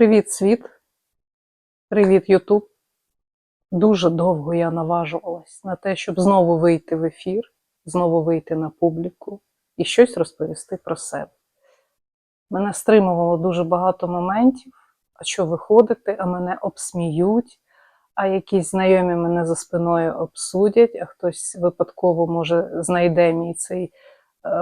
Привіт, світ! Привіт, Ютуб! Дуже довго я наважувалась на те, щоб знову вийти в ефір, знову вийти на публіку і щось розповісти про себе. Мене стримувало дуже багато моментів, а що виходити, а мене обсміють, а якісь знайомі мене за спиною обсудять, а хтось випадково може знайде мій цей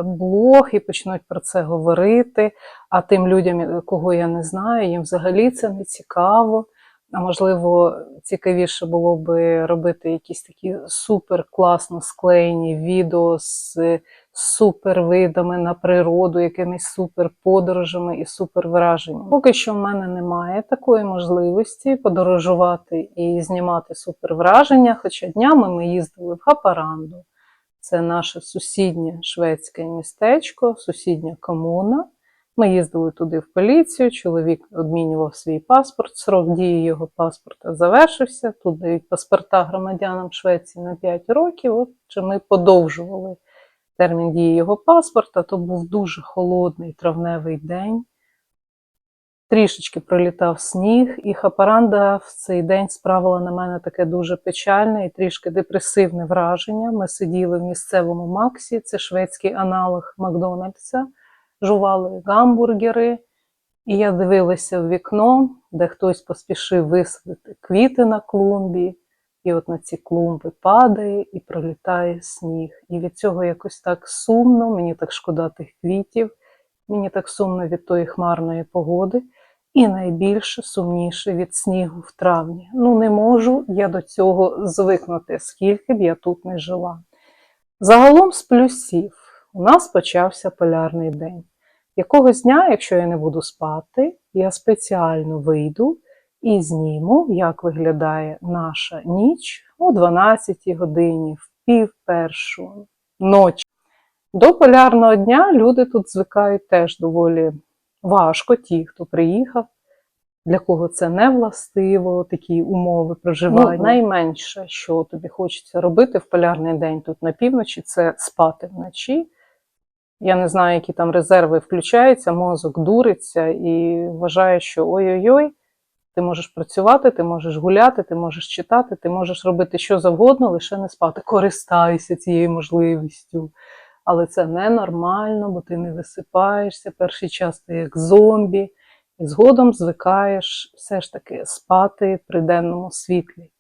блог і почнуть про це говорити. А тим людям, кого я не знаю, їм взагалі це не цікаво. А можливо, цікавіше було би робити якісь такі супер класно склеєні відео з супер видами на природу, якимись супер подорожами і супер враженнями. Поки що в мене немає такої можливості подорожувати і знімати супер враження. Хоча днями ми їздили в Хапаранду. Це наше сусіднє шведське містечко, сусідня комуна. Ми їздили туди в поліцію, чоловік обмінював свій паспорт, срок дії його паспорта завершився. Тут дають паспорта громадянам Швеції на 5 років. От чи ми подовжували термін дії його паспорта, то був дуже холодний травневий день. Трішечки пролітав сніг, і Хапаранда в цей день справила на мене таке дуже печальне і трішки депресивне враження. Ми сиділи в місцевому Максі, це шведський аналог Макдональдса жували гамбургери, і я дивилася в вікно, де хтось поспішив висадити квіти на клумбі, і от на ці клумби падає і пролітає сніг. І від цього якось так сумно, мені так шкода тих квітів, мені так сумно від тої хмарної погоди. І найбільше сумніше від снігу в травні. Ну, не можу я до цього звикнути, скільки б я тут не жила. Загалом з плюсів у нас почався полярний день. Якогось дня, якщо я не буду спати, я спеціально вийду і зніму, як виглядає наша ніч о 12 годині, в пів першу ночі. До полярного дня люди тут звикають теж доволі важко, ті, хто приїхав, для кого це не властиво, такі умови проживання. Ну, найменше, що тобі хочеться робити в полярний день тут на півночі, це спати вночі. Я не знаю, які там резерви включаються, мозок дуриться і вважає, що ой-ой-ой, ти можеш працювати, ти можеш гуляти, ти можеш читати, ти можеш робити що завгодно, лише не спати. Користайся цією можливістю. Але це ненормально, бо ти не висипаєшся. Перший час ти як зомбі, і згодом звикаєш все ж таки спати при денному світлі.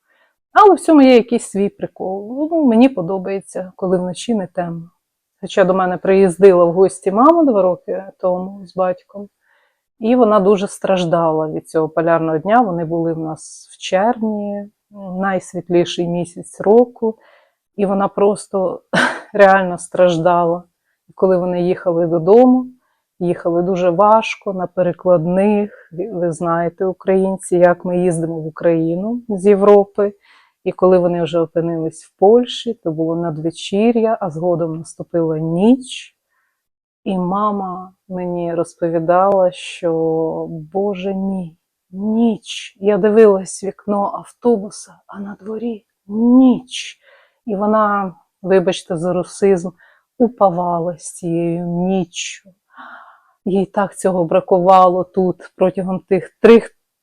Але в цьому є якийсь свій прикол. Ну, Мені подобається, коли вночі не темно. Хоча до мене приїздила в гості мама два роки тому з батьком, і вона дуже страждала від цього полярного дня. Вони були в нас в червні, найсвітліший місяць року, і вона просто реально страждала. Коли вони їхали додому, їхали дуже важко на перекладних. Ви знаєте, українці, як ми їздимо в Україну з Європи. І коли вони вже опинились в Польщі, то було надвечір'я, а згодом наступила ніч. І мама мені розповідала, що, Боже мій, ніч. Я дивилась вікно автобуса, а на дворі ніч. І вона, вибачте, за русизм, упавала з цією ніччю. Їй так цього бракувало тут протягом тих трьох,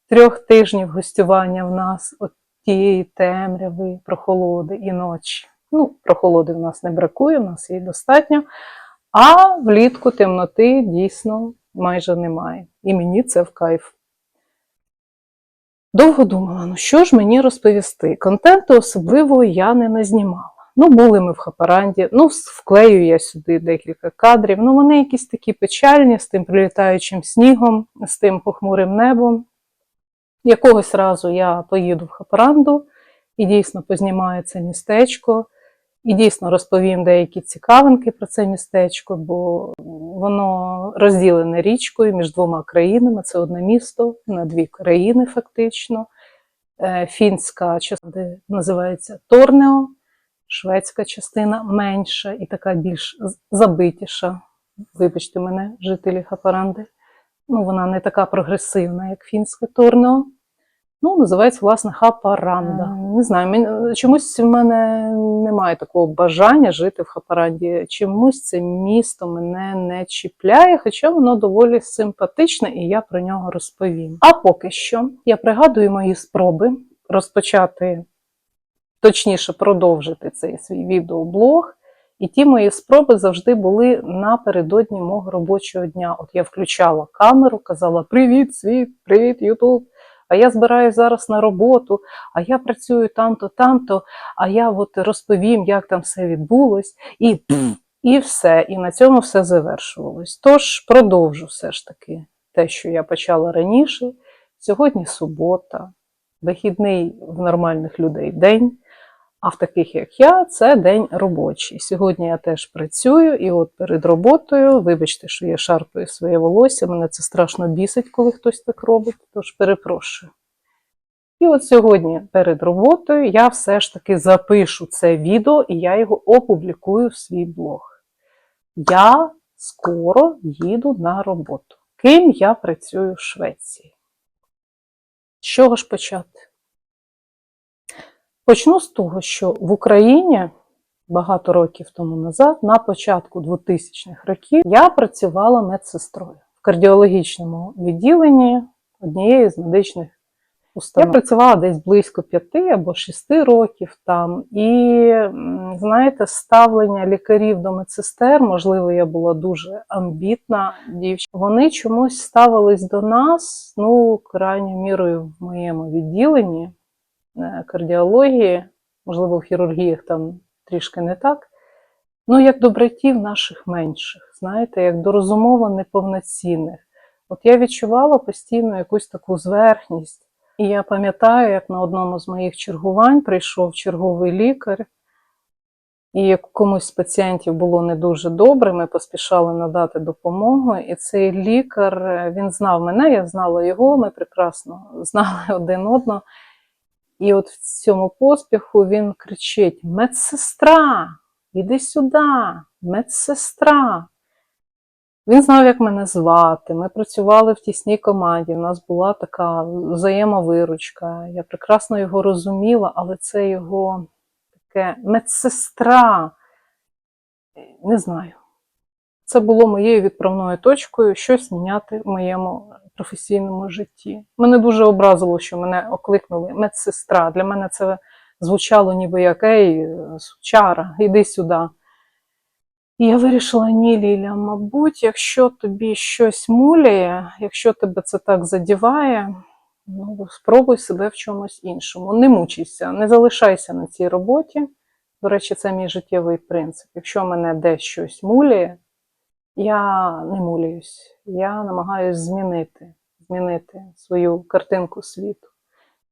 трьох тижнів гостювання в нас. От тієї темряви, прохолоди і ночі. Ну, прохолоди в нас не бракує, в нас її достатньо. А влітку темноти дійсно майже немає. І мені це в кайф. Довго думала, ну що ж мені розповісти? Контенту особливо я не назнімала. Ну, були ми в Хапаранді, ну, вклею я сюди декілька кадрів. Ну, вони якісь такі печальні з тим прилітаючим снігом, з тим похмурим небом. Якогось разу я поїду в Хапаранду і дійсно познімаю це містечко, і дійсно розповім деякі цікавинки про це містечко, бо воно розділене річкою між двома країнами. Це одне місто на дві країни, фактично. Е, фінська частина називається Торнео, шведська частина менша і така більш забитіша. Вибачте мене, жителі Хапаранди. Ну, Вона не така прогресивна, як фінське Торнео. Ну, називається, власне, Хапаранда. Не знаю, чомусь в мене немає такого бажання жити в Хапаранді. Чомусь це місто мене не чіпляє, хоча воно доволі симпатичне, і я про нього розповім. А поки що я пригадую мої спроби розпочати, точніше, продовжити цей свій відеоблог. І ті мої спроби завжди були напередодні мого робочого дня. От я включала камеру, казала: Привіт, світ, привіт, Ютуб! А я збираюсь зараз на роботу, а я працюю там-то, там-то, а я от розповім, як там все відбулось, і, і все. І на цьому все завершувалось. Тож продовжу все ж таки те, що я почала раніше. Сьогодні субота, вихідний в нормальних людей день. А в таких, як я, це день робочий. Сьогодні я теж працюю, і от перед роботою, вибачте, що я шарпаю своє волосся, мене це страшно бісить, коли хтось так робить, тож перепрошую. І от сьогодні перед роботою я все ж таки запишу це відео і я його опублікую в свій блог. Я скоро їду на роботу. Ким я працюю в Швеції? З чого ж почати? Почну з того, що в Україні багато років тому назад, на початку 2000-х років, я працювала медсестрою в кардіологічному відділенні однієї з медичних установ. Я працювала десь близько 5 або 6 років там. І, знаєте, ставлення лікарів до медсестер, можливо, я була дуже амбітна дівчина. Вони чомусь ставились до нас, ну, крайньою мірою в моєму відділенні кардіології, можливо, в хірургіях там трішки не так. Ну, як до братів наших менших, знаєте, як до розумово неповноцінних. От я відчувала постійно якусь таку зверхність. І я пам'ятаю, як на одному з моїх чергувань прийшов черговий лікар, і як комусь з пацієнтів було не дуже добре, ми поспішали надати допомогу. І цей лікар е, він знав мене, я знала його, ми прекрасно знали один одного. І от в цьому поспіху він кричить: Медсестра, іди сюди, медсестра. Він знав, як мене звати. Ми працювали в тісній команді. У нас була така взаємовиручка. Я прекрасно його розуміла, але це його таке медсестра. Не знаю. Це було моєю відправною точкою щось міняти в моєму професійному житті. Мене дуже образило, що мене окликнули медсестра. Для мене це звучало ніби як ей, сучара, іди сюди. І я вирішила, ні, Ліля, мабуть, якщо тобі щось муляє, якщо тебе це так задіває, ну, спробуй себе в чомусь іншому. Не мучайся, не залишайся на цій роботі. До речі, це мій життєвий принцип. Якщо мене десь щось муляє, я не муляюсь, я намагаюся змінити, змінити свою картинку світу.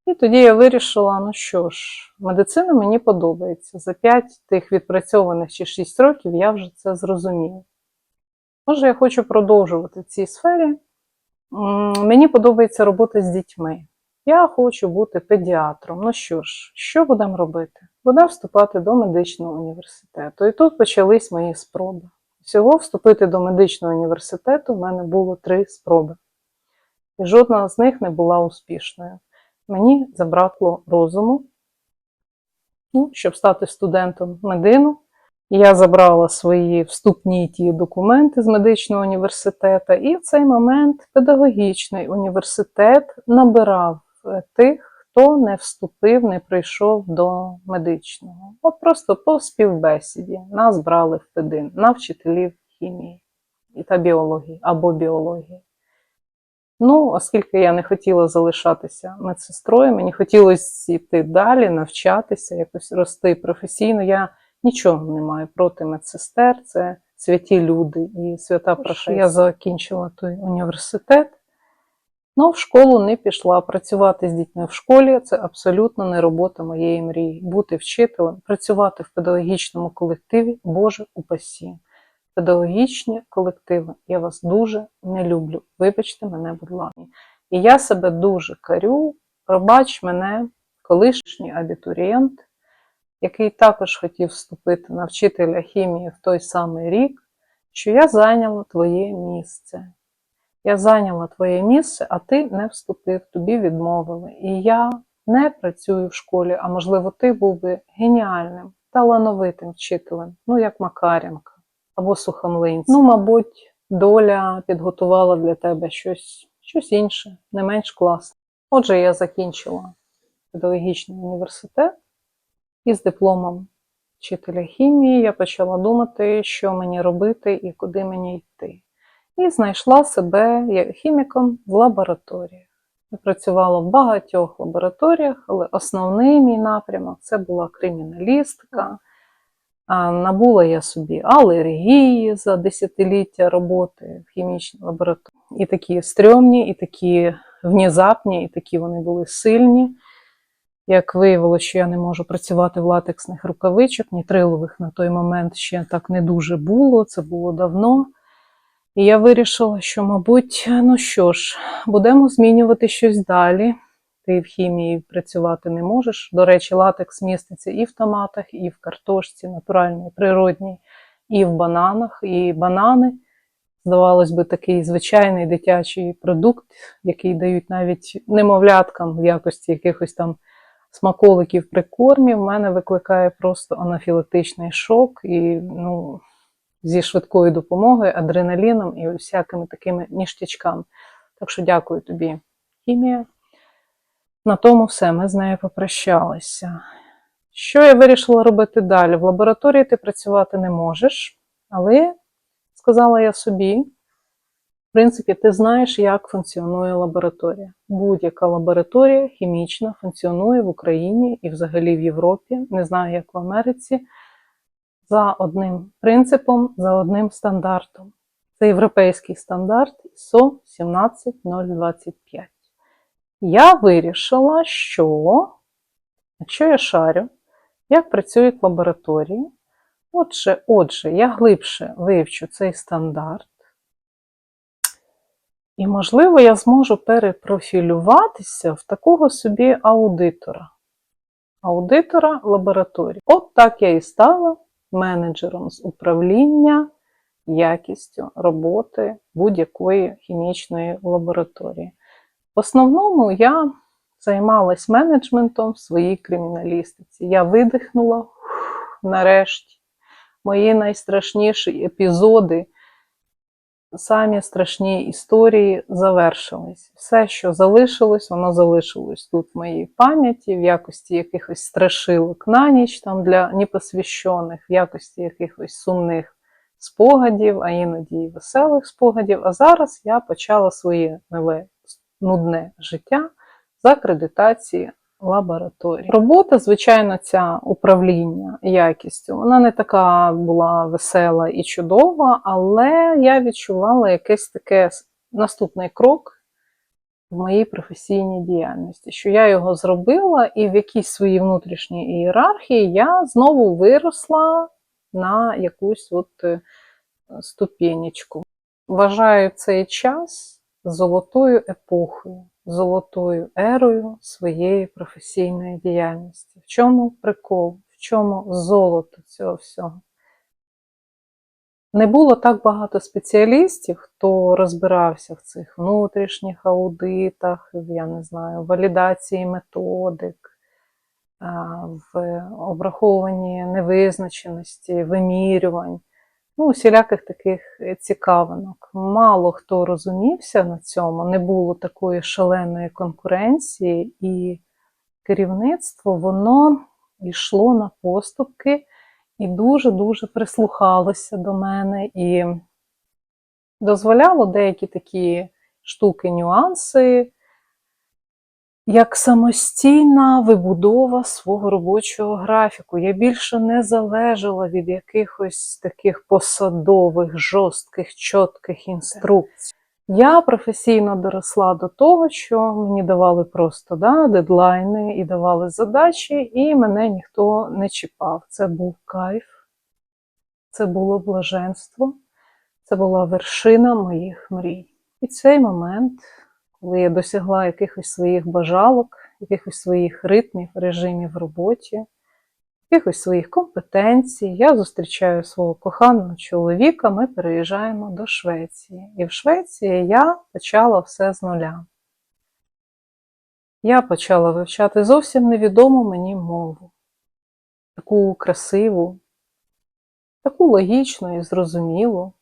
І тоді я вирішила: ну що ж, медицина мені подобається. За 5 тих відпрацьованих чи 6 років я вже це зрозуміла. Може, я хочу продовжувати в цій сфері. Мені подобається робота з дітьми. Я хочу бути педіатром. Ну що ж, що будемо робити? Будемо вступати до медичного університету. І тут почались мої спроби. Всього вступити до медичного університету в мене було три спроби. І жодна з них не була успішною. Мені забракло розуму, ну, щоб стати студентом медину. Я забрала свої вступні ті документи з медичного університету, і в цей момент педагогічний університет набирав е, тих, хто не вступив, не прийшов до медичного. От просто по співбесіді нас брали в педин на вчителів хімії та біології або біології. Ну, оскільки я не хотіла залишатися медсестрою, мені хотілося йти далі, навчатися, якось рости професійно. Я нічого не маю проти медсестер, це святі люди і свята професія. Я закінчила той університет, але в школу не пішла. Працювати з дітьми в школі це абсолютно не робота моєї мрії. Бути вчителем, працювати в педагогічному колективі, Боже упасі педагогічні колективи. Я вас дуже не люблю. Вибачте мене, будь ласка. І я себе дуже карю. Пробач мене, колишній абітурієнт, який також хотів вступити на вчителя хімії в той самий рік, що я зайняла твоє місце. Я зайняла твоє місце, а ти не вступив, тобі відмовили. І я не працюю в школі, а можливо, ти був би геніальним, талановитим вчителем, ну як Макаренко або Сухомлинців. Ну, мабуть, доля підготувала для тебе щось, щось інше, не менш класне. Отже, я закінчила педагогічний університет із дипломом вчителя хімії. Я почала думати, що мені робити і куди мені йти. І знайшла себе хіміком в лабораторіях. Я працювала в багатьох лабораторіях, але основний мій напрямок це була криміналістика. Набула я собі алергії за десятиліття роботи в хімічній лабораторії. І такі стрьомні, і такі внезапні, і такі вони були сильні. Як виявилося, що я не можу працювати в латексних рукавичок, нітрилових на той момент ще так не дуже було, це було давно. І я вирішила, що, мабуть, ну що ж, будемо змінювати щось далі. Ти в хімії працювати не можеш. До речі, латекс міститься і в томатах, і в картошці, натуральній, природній, і в бананах. І банани, здавалось би, такий звичайний дитячий продукт, який дають навіть немовляткам в якості якихось там смаколиків при кормі, в мене викликає просто анафілактичний шок і ну, зі швидкою допомогою, адреналіном і всякими такими ніштячками. Так що дякую тобі, хімія. На тому все, ми з нею попрощалися. Що я вирішила робити далі? В лабораторії ти працювати не можеш, але сказала я собі, в принципі, ти знаєш, як функціонує лабораторія. Будь-яка лабораторія хімічна функціонує в Україні і взагалі в Європі, не знаю, як в Америці, за одним принципом, за одним стандартом. Це європейський стандарт ISO 17025. Я вирішила, що якщо я шарю, як працюють лабораторії, отже, отже, я глибше вивчу цей стандарт, і, можливо, я зможу перепрофілюватися в такого собі аудитора. Аудитора лабораторії. От так я і стала менеджером з управління якістю роботи будь-якої хімічної лабораторії. В основному я займалась менеджментом в своїй криміналістиці. Я видихнула нарешті. Мої найстрашніші епізоди, самі страшні історії завершились. Все, що залишилось, воно залишилось тут в моїй пам'яті, в якості якихось страшилок на ніч там для непосвящених, в якості якихось сумних спогадів, а іноді і веселих спогадів. А зараз я почала своє нове нудне життя з акредитації лабораторії. Робота, звичайно, ця управління якістю, вона не така була весела і чудова, але я відчувала якийсь таке наступний крок в моїй професійній діяльності, що я його зробила, і в якійсь своїй внутрішній ієрархії я знову виросла на якусь от ступенечку. Вважаю цей час золотою епохою, золотою ерою своєї професійної діяльності. В чому прикол, в чому золото цього всього? Не було так багато спеціалістів, хто розбирався в цих внутрішніх аудитах, я не знаю, валідації методик, в обраховуванні невизначеності, вимірювань ну, усіляких таких е, цікавинок. Мало хто розумівся на цьому, не було такої шаленої конкуренції, і керівництво воно йшло на поступки і дуже-дуже прислухалося до мене і дозволяло деякі такі штуки, нюанси як самостійна вибудова свого робочого графіку. Я більше не залежала від якихось таких посадових, жорстких, чітких інструкцій. Я професійно доросла до того, що мені давали просто да, дедлайни і давали задачі, і мене ніхто не чіпав. Це був кайф, це було блаженство, це була вершина моїх мрій. І цей момент коли я досягла якихось своїх бажалок, якихось своїх ритмів, режимів в роботі, якихось своїх компетенцій. Я зустрічаю свого коханого чоловіка, ми переїжджаємо до Швеції. І в Швеції я почала все з нуля. Я почала вивчати зовсім невідому мені мову. Таку красиву, таку логічну і зрозумілу.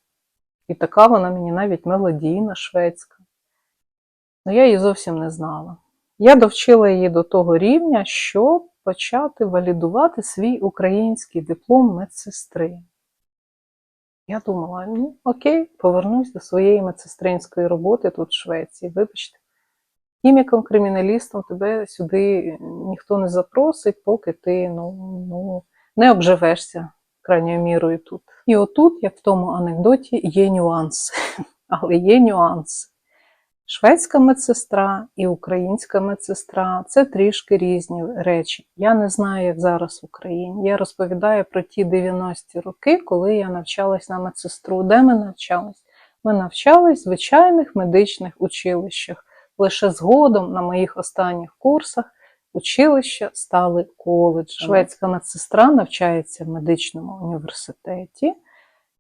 І така вона мені навіть мелодійна шведська. Ну я її зовсім не знала. Я довчила її до того рівня, щоб почати валідувати свій український диплом медсестри. Я думала, ну окей, повернусь до своєї медсестринської роботи тут в Швеції. Вибачте, хіміком-криміналістом тебе сюди ніхто не запросить, поки ти ну, ну, не обживешся крайньою мірою тут. І отут, як в тому анекдоті, є нюанси. Але є нюанси. Шведська медсестра і українська медсестра це трішки різні речі. Я не знаю, як зараз в Україні. Я розповідаю про ті 90-ті роки, коли я навчалась на медсестру. Де ми навчались? Ми навчались в звичайних медичних училищах. Лише згодом на моїх останніх курсах училища стали коледжами. Шведська медсестра навчається в медичному університеті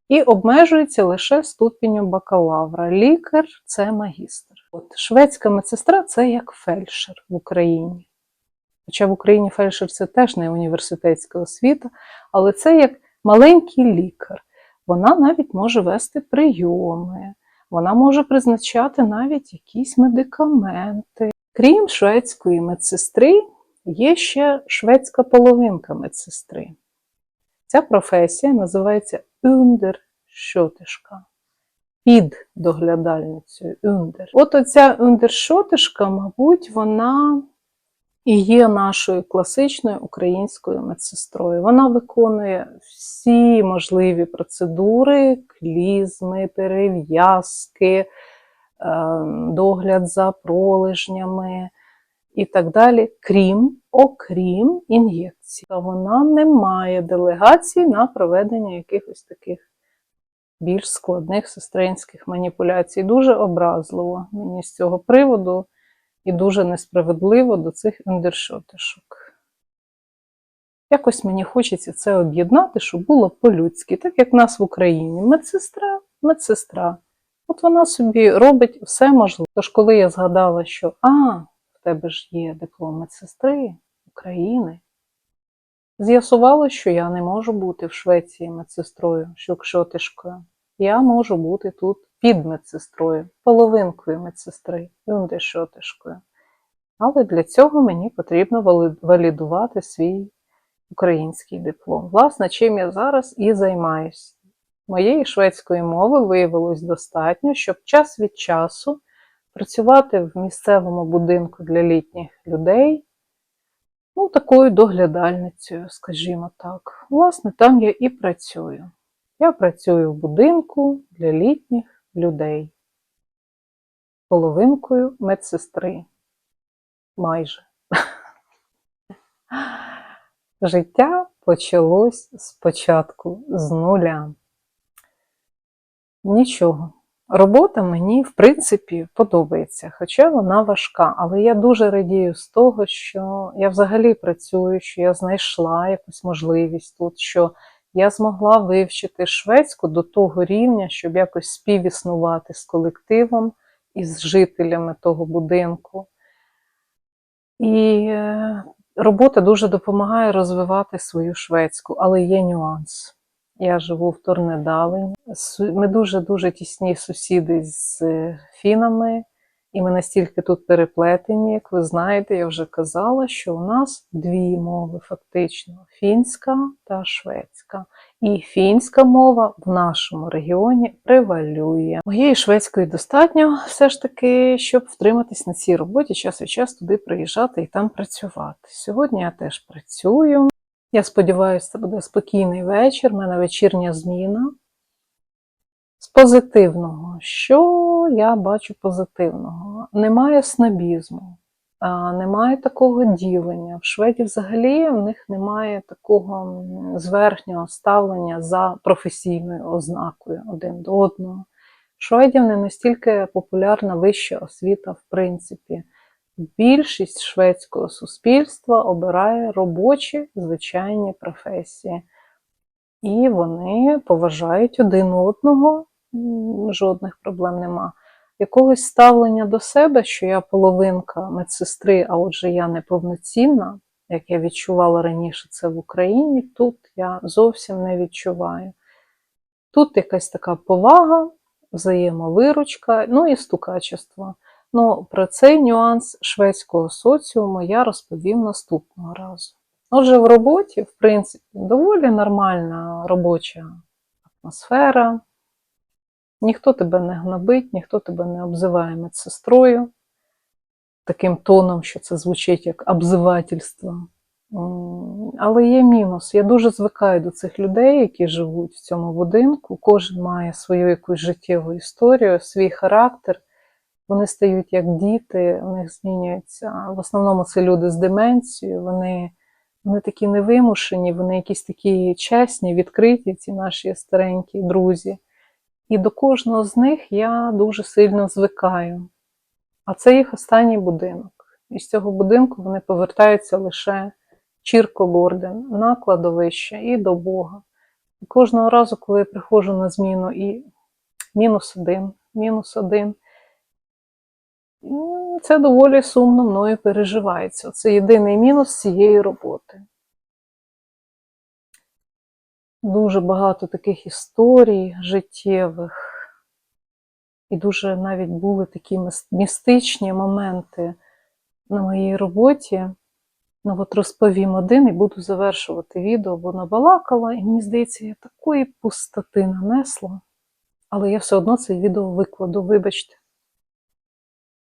і обмежується лише ступенем бакалавра. Лікар це магістр. От шведська медсестра це як фельдшер в Україні. Хоча в Україні фельдшер це теж не університетська освіта, але це як маленький лікар. Вона навіть може вести прийоми, вона може призначати навіть якісь медикаменти. Крім шведської медсестри, є ще шведська половинка медсестри. Ця професія називається ундершотишка. Під доглядальницею ундер. От оця ундершотишка, мабуть, вона і є нашою класичною українською медсестрою. Вона виконує всі можливі процедури, клізми, перев'язки, ем, догляд за пролежнями і так далі, крім, окрім ін'єкцій. Вона не має делегацій на проведення якихось таких більш складних сестринських маніпуляцій. Дуже образливо мені з цього приводу і дуже несправедливо до цих індершотишок. Якось мені хочеться це об'єднати, щоб було по-людськи, так як в нас в Україні. Медсестра, медсестра. От вона собі робить все можливе. Тож, коли я згадала, що а, в тебе ж є диплом медсестри України, з'ясувало, що я не можу бути в Швеції медсестрою, шукшотишкою. Я можу бути тут під медсестрою, половинкою медсестри, юндешотишкою. Але для цього мені потрібно валідувати свій український диплом. Власне, чим я зараз і займаюся. Моєї шведської мови виявилось достатньо, щоб час від часу працювати в місцевому будинку для літніх людей, ну, такою доглядальницею, скажімо так. Власне, там я і працюю. Я працюю в будинку для літніх людей, половинкою медсестри. Майже. Життя почалось спочатку з нуля. Нічого. Робота мені, в принципі, подобається, хоча вона важка. Але я дуже радію з того, що я взагалі працюю, що я знайшла якусь можливість тут, що я змогла вивчити шведську до того рівня, щоб якось співіснувати з колективом і з жителями того будинку. І е, робота дуже допомагає розвивати свою шведську, але є нюанс. Я живу в Торнедалені. Ми дуже-дуже тісні сусіди з е, фінами, і ми настільки тут переплетені, як ви знаєте, я вже казала, що у нас дві мови фактично: фінська та шведська. І фінська мова в нашому регіоні превалює. Моєї шведської достатньо все ж таки, щоб втриматись на цій роботі, час від часу туди приїжджати і там працювати. Сьогодні я теж працюю. Я сподіваюся, це буде спокійний вечір, в мене вечірня зміна. З позитивного, що я бачу позитивного? Немає снобізму, немає такого ділення. В шведів взагалі в них немає такого зверхнього ставлення за професійною ознакою один до одного. Шведів не настільки популярна вища освіта, в принципі. більшість шведського суспільства обирає робочі звичайні професії. І вони поважають один одного, жодних проблем нема. Якогось ставлення до себе, що я половинка медсестри, а отже, я неповноцінна, як я відчувала раніше це в Україні, тут я зовсім не відчуваю. Тут якась така повага, взаємовиручка, ну і стукачество. Ну, про цей нюанс шведського соціуму я розповім наступного разу. Отже, в роботі, в принципі, доволі нормальна робоча атмосфера. Ніхто тебе не гнобить, ніхто тебе не обзиває медсестрою таким тоном, що це звучить як обзивательство. Але є мінус. Я дуже звикаю до цих людей, які живуть в цьому будинку. Кожен має свою якусь життєву історію, свій характер. Вони стають як діти, у них змінюється. В основному це люди з деменцією. Вони, вони такі невимушені, вони якісь такі чесні, відкриті, ці наші старенькі друзі. І до кожного з них я дуже сильно звикаю. А це їх останній будинок. І з цього будинку вони повертаються лише Чірко Горден на кладовище і до Бога. І кожного разу, коли я приходжу на зміну і мінус один, мінус один, це доволі сумно мною переживається. Це єдиний мінус цієї роботи. Дуже багато таких історій життєвих. І дуже навіть були такі містичні моменти на моїй роботі. Ну от розповім один і буду завершувати відео, бо набалакала, і мені здається, я такої пустоти нанесла. Але я все одно це відео викладу, вибачте.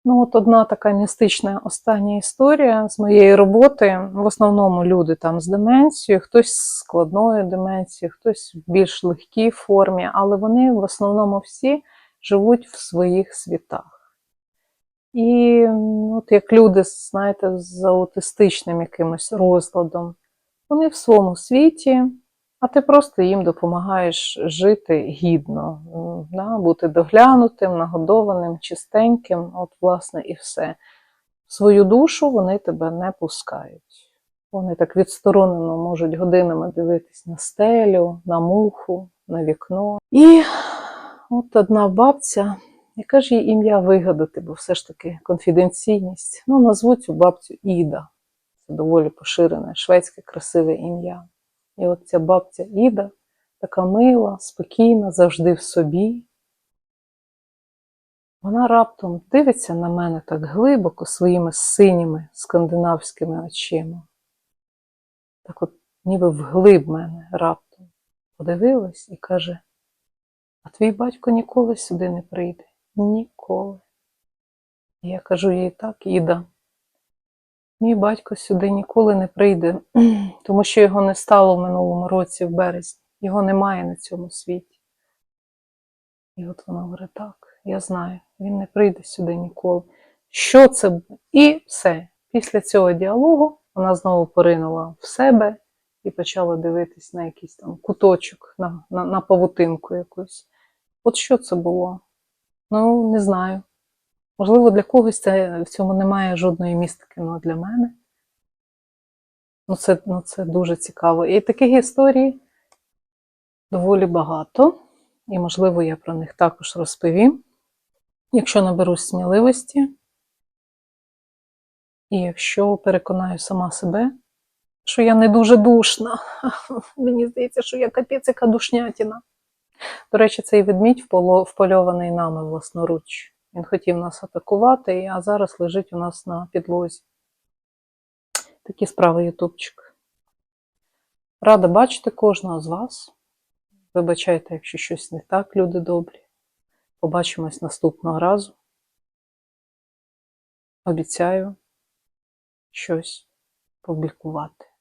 Ну, от одна така містична остання історія з моєї роботи. В основному люди там з деменцією, хтось з складною деменцією, хтось в більш легкій формі, але вони в основному всі живуть в своїх світах. І от як люди, знаєте, з аутистичним якимось розладом, вони в своєму світі, а ти просто їм допомагаєш жити гідно, да, бути доглянутим, нагодованим, чистеньким, от, власне, і все. Свою душу вони тебе не пускають. Вони так відсторонено можуть годинами дивитись на стелю, на муху, на вікно. І от одна бабця, яке ж їй ім'я вигадати, бо все ж таки конфіденційність. Ну, назвуть цю бабцю Іда. Це доволі поширене шведське красиве ім'я. І от ця бабця Іда, така мила, спокійна, завжди в собі. Вона раптом дивиться на мене так глибоко своїми синіми скандинавськими очима. Так от ніби вглиб мене раптом подивилась і каже: А твій батько ніколи сюди не прийде. Ніколи. І я кажу їй так, Іда. Мій батько сюди ніколи не прийде, тому що його не стало в минулому році, в березні. Його немає на цьому світі. І от вона говорить, так, я знаю, він не прийде сюди ніколи. Що це? І все. Після цього діалогу вона знову поринула в себе і почала дивитись на якийсь там куточок, на, на, на павутинку якусь. От що це було? Ну, не знаю. Можливо, для когось це, в цьому немає жодної містики, але для мене. Ну, це, ну, це дуже цікаво. І таких історій доволі багато, і, можливо, я про них також розповім, якщо наберусь сміливості, і якщо переконаю сама себе, що я не дуже душна. Мені здається, що я капець душнятіна. До речі, цей ведмідь впольований нами власноруч. Він хотів нас атакувати, а зараз лежить у нас на підлозі. Такі справи, Ютубчик. Рада бачити кожного з вас. Вибачайте, якщо щось не так, люди добрі. Побачимось наступного разу. Обіцяю щось публікувати.